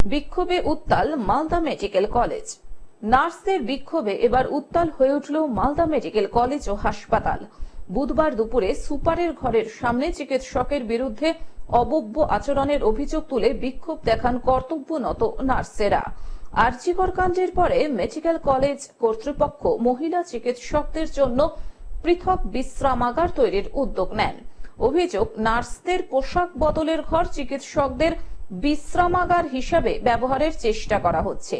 বিক্ষোভে উত্তাল Malda medical college. নার্সদের বিক্ষোভে এবার উত্তাল হয়ে উঠল মালদা মেডিকেল কলেজ ও হাসপাতাল। বুধবার দুপুরে সুপারের ঘরের সামনে চিকিৎসকের বিরুদ্ধে অবব্য আচরণের অভিযোগ তুলে বিক্ষোভ দেখান কর্তব্যনত নার্সেরা। আরজিকর কাণ্ডের পরে মেডিকেল কলেজ কর্তৃপক্ষ মহিলা চিকিৎসকদের জন্য পৃথক বিশ্রামাগার তৈরির উদ্যোগ নেন। অভিযোগ, নার্সদের পোশাক বদলের ঘর চিকিৎসকদের বিশ্রামাগার হিসাবে ব্যবহারের চেষ্টা করা হচ্ছে।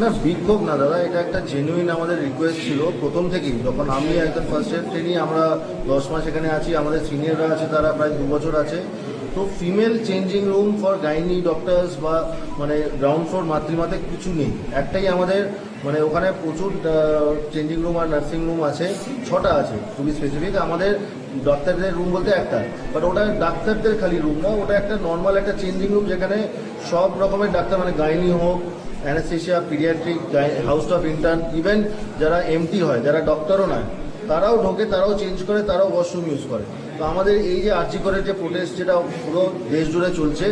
না, বিক্ষোভ না, দাদা, এটা একটা জেনুইন আমাদের রিকোয়েস্ট ছিল প্রথম থেকেই। যখন আমি একজন ফার্স্ট ইয়ার ট্রেনিং আমরা দশ মাস এখানে আছি, আমাদের সিনিয়ররা আছে, তারা প্রায় দু বছর আছে। তো female changing room for gynae doctors বা মানে গ্রাউন্ড ফ্লোর মাতৃমাতে কিছু নেই। একটাই আমাদের মানে ওখানে প্রচুর চেঞ্জিং রুম আর নার্সিং রুম আছে, ছটা আছে খুবই স্পেসিফিক আমাদের ডাক্তারদের রুম বলতে একটা। বাট ওটা ডাক্তারদের খালি রুম না, ওটা একটা নর্মাল একটা চেঞ্জিং রুম যেখানে সব রকমের ডাক্তার মানে গাইনি হোক anaesthesia paediatric house of intern even যারা এমটি হয়, যারা ডক্টরও নয়, তারাও ঢোকে, তারাও চেঞ্জ করে, তারাও ওয়াশরুম ইউজ করে। তো আমাদের এই যে আর্জি করে যে প্রোটেস্ট যেটা পুরো দেশ জুড়ে চলছে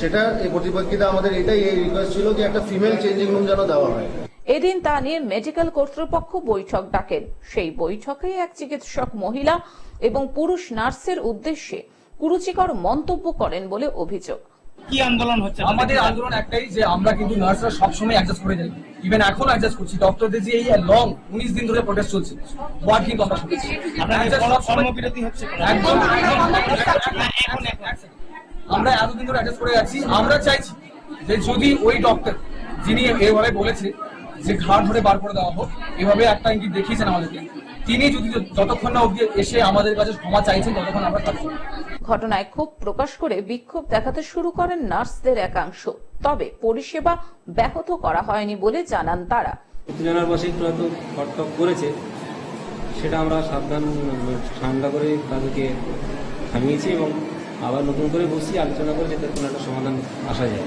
সেটা এই প্রতিপক্ষিতা আমাদের এটাই এই রিকোয়েস্ট ছিল যে একটা ফিমেল চেঞ্জিং রুম যেন দেওয়া হয়। এদিন তা নিয়ে মেডিকেল কর্তৃপক্ষ বৈঠক ডাকেন সেই বৈঠকে এক চিকিৎসক মহিলা এবং পুরুষ নার্সের উদ্দেশ্যে কুরুচিকর মন্তব্য করেন বলে অভিযোগ কি আন্দোলন হচ্ছে আমাদের আন্দোলন একটাই যে আমরা কিন্তু নার্সরা সবসময় অ্যাডজাস্ট করে যাই ইভেন এখন অ্যাডজাস্ট করছি ডক্টরদের যে এই লং উনিশ দিন ধরে প্রোটেস্ট চলছে ওয়ার্ড কিন্তু আমরা কর্মবিরতি হচ্ছে একদম এখন এখন আমরা এতদিন ধরে অ্যাডজাস্ট করে যাচ্ছি আমরা চাইছি যে যদি ওই ডক্টর যিনি এভাবে বলেছে যে ঘাড় ধরে বার করে দেওয়া হোক এভাবে একটা ইঙ্গিত দেখিয়েছেন আমাদেরকে। তিনি যদি যতক্ষণ না অব্দি এসে আমাদের কাছে ক্ষমা চাইছেন ততক্ষণ আমরা থাকব। ঘটনায় ক্ষোভ প্রকাশ করে বিক্ষোভ দেখাতে শুরু করেন নার্সদের একাংশ। তবে পরিষেবা ব্যাহত করা হয়নি বলে জানান তারা। উত্তেজনার প্রয়াত কর্তব্য করেছে সেটা আমরা সাবধান ঠান্ডা করে তাদেরকে থামিয়েছি এবং আবার নতুন করে বসছি আলোচনা করে যাতে কোনো একটা সমাধান আসা যায়।